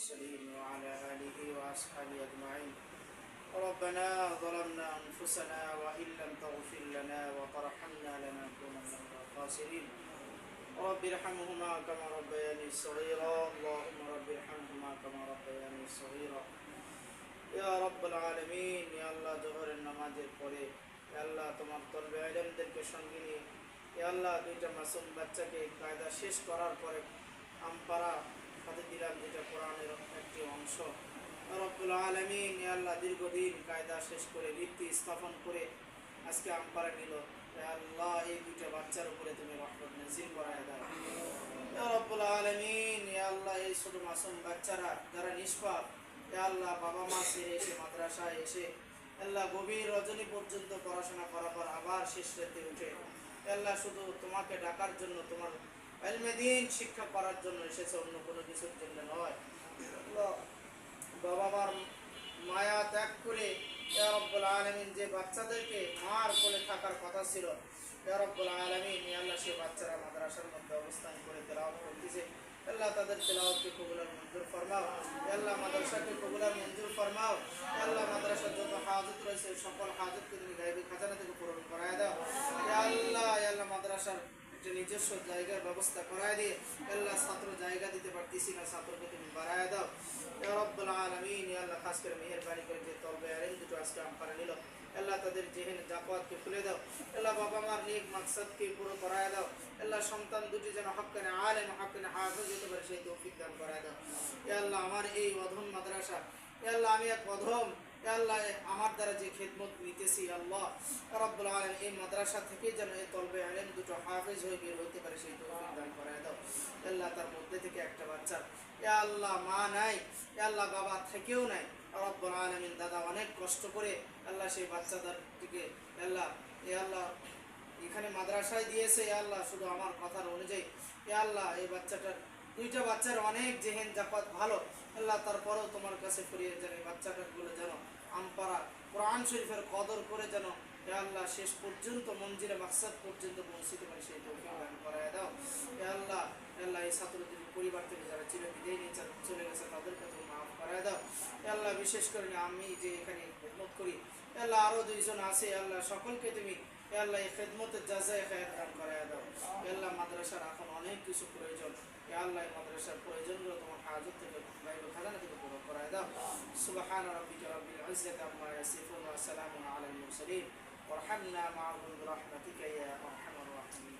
المرسلين وعلى آله وأصحابه أجمعين. ربنا ظلمنا أنفسنا وإن لم تغفر لنا وترحمنا لنكونن من الخاسرين. رب ارحمهما كما ربياني صغيرا. اللهم رب ارحمهما كما ربياني صغيرا. يا ইয়া রব্বুল আলমিন আল্লাহ জোহরের নামাজের পরে. আল্লাহ তোমার তলবে আলমদেরকে সঙ্গে নিয়ে. আল্লাহ দুইটা মাসুম বাচ্চাকে কায়দা শেষ করার পরে আমপাড়া হাতে দিলাম যেটা কোরআনের একটি অংশ। রব্বুল আলামিন আল্লাহ, দীর্ঘদিন কায়দা শেষ করে, ভিত্তি স্থাপন করে আজকে আমপারা নিল। আল্লাহ, এই দুইটা বাচ্চার উপরে তুমি রহমত নাজিল করায় দাও। রব্বুল আলামিন আল্লাহ, এই ছোট মাসুম বাচ্চারা যারা নিষ্পাপ আল্লাহ, বাবা মা ছেড়ে এসে মাদ্রাসায় এসে আল্লাহ, গভীর রজনী পর্যন্ত পড়াশোনা করার পর আবার শেষ রাতে উঠে আল্লাহ, শুধু তোমাকে ডাকার জন্য তোমার দিন শিক্ষা করার জন্য এসেছে, অন্য কোনো কিছুর জন্য নয়। বাবা মার মায়া ত্যাগ করে আলামিন যে বাচ্চাদেরকে মার কোলে থাকার কথা ছিল আলামিন আল্লাহ সে বাচ্চারা মাদ্রাসার মধ্যে অবস্থান করে তেলাওয়াত করতেছে। আল্লাহ তাদের তেলাওয়াতকে কবুল আর মঞ্জুর ফরমাও। আল্লাহ মাদ্রাসাকে কবুল আর মঞ্জুর ফরমাও। আল্লাহ মাদ্রাসার যত হাজত রয়েছে, সকল হাজতকে তুমি খাজানা থেকে পূরণ করায় দাও। আল্লাহ আল্লাহ মাদ্রাসার একটা নিজস্ব জায়গার ব্যবস্থা করায় দিয়ে আল্লাহ ছাত্র জায়গা দিতে পারতেছি না, ছাত্রকে তুমি বাড়ায় দাও। রব্বুল আলামিন আল্লাহ, খাস করে মেহেরবানি করে যে তলবে আলেম দুটো আজকে আমপারা নিল। আল্লাহ তাদের জেহেন জাকাতকে খুলে দাও। আল্লাহ বাবা মার নেক মাকসাদকে পুরো করায় দাও। আল্লাহ সন্তান দুটি যেন হকানে আলেম হকানে হাফেজ যেতে পারে, সেই তৌফিক দান করায় দাও। আল্লাহ, আমার এই অধম মাদ্রাসা আল্লাহ, আমি এক অধম আল্লাহ, আমার দ্বারা যে খেদমত নিতেছি, আল্লাহ রব্বুল আলম এই মাদ্রাসা থেকে যেন এই তলবে আলেম দুটো হাফেজ হয়ে বের হতে পারে, সেই তৌফিক দান করায় দাও। আল্লাহ তার মধ্যে থেকে একটা বাচ্চা। ইয়া আল্লাহ, মা নাই। ইয়া আল্লাহ, বাবা থেকেও নাই। রব্বুল আলমিন দাদা অনেক কষ্ট করে আল্লাহ সেই বাচ্চাদেরটিকে, আল্লাহ এ আল্লাহ, এখানে মাদ্রাসায় দিয়েছে এ আল্লাহ, শুধু আমার কথার অনুযায়ী। এ আল্লাহ, এই বাচ্চাটার, দুইটা বাচ্চার অনেক জেহেন জাপাত ভালো। আল্লাহ তারপরেও তোমার কাছে ফিরিয়ে এই আমপাড়া কোরআন শরীফের কদর করে যেন এ আল্লাহ শেষ পর্যন্ত মঞ্জিরে মাকসাদ পর্যন্ত পৌঁছিতে পারে, সেই তৌফিক দান করায় দাও। এ আল্লাহ আল্লাহ, এই ছাত্রদের পরিবার থেকে যারা চির বিদায় নিয়ে চলে গেছে তাদেরকে তুমি মাফ করায় দাও। আল্লাহ, বিশেষ করে আমি যে এখানে খেদমত করি আল্লাহ আরও দুইজন আছে আল্লাহ, সকলকে তুমি আল্লাহ এই খেদমতে যাচাই খায়ের দান করাই দাও আল্লাহ মাদ্রাসার এখন অনেক কিছু প্রয়োজন আল্লাহ মাদ্রাসার প্রয়োজনগুলো তোমার হাজত থেকে বাইরে খাজানা থেকে পুরো করাই দাও সুবহান রব্বিকা রব্বিল ইজ্জাতি আম্মা ইয়াসিফুন ওয়া সালামুন আলাল মুরসালিন ওয়ারহামনা মা'হুম বিরহমাতিকা ইয়া আরহামার রাহিমিন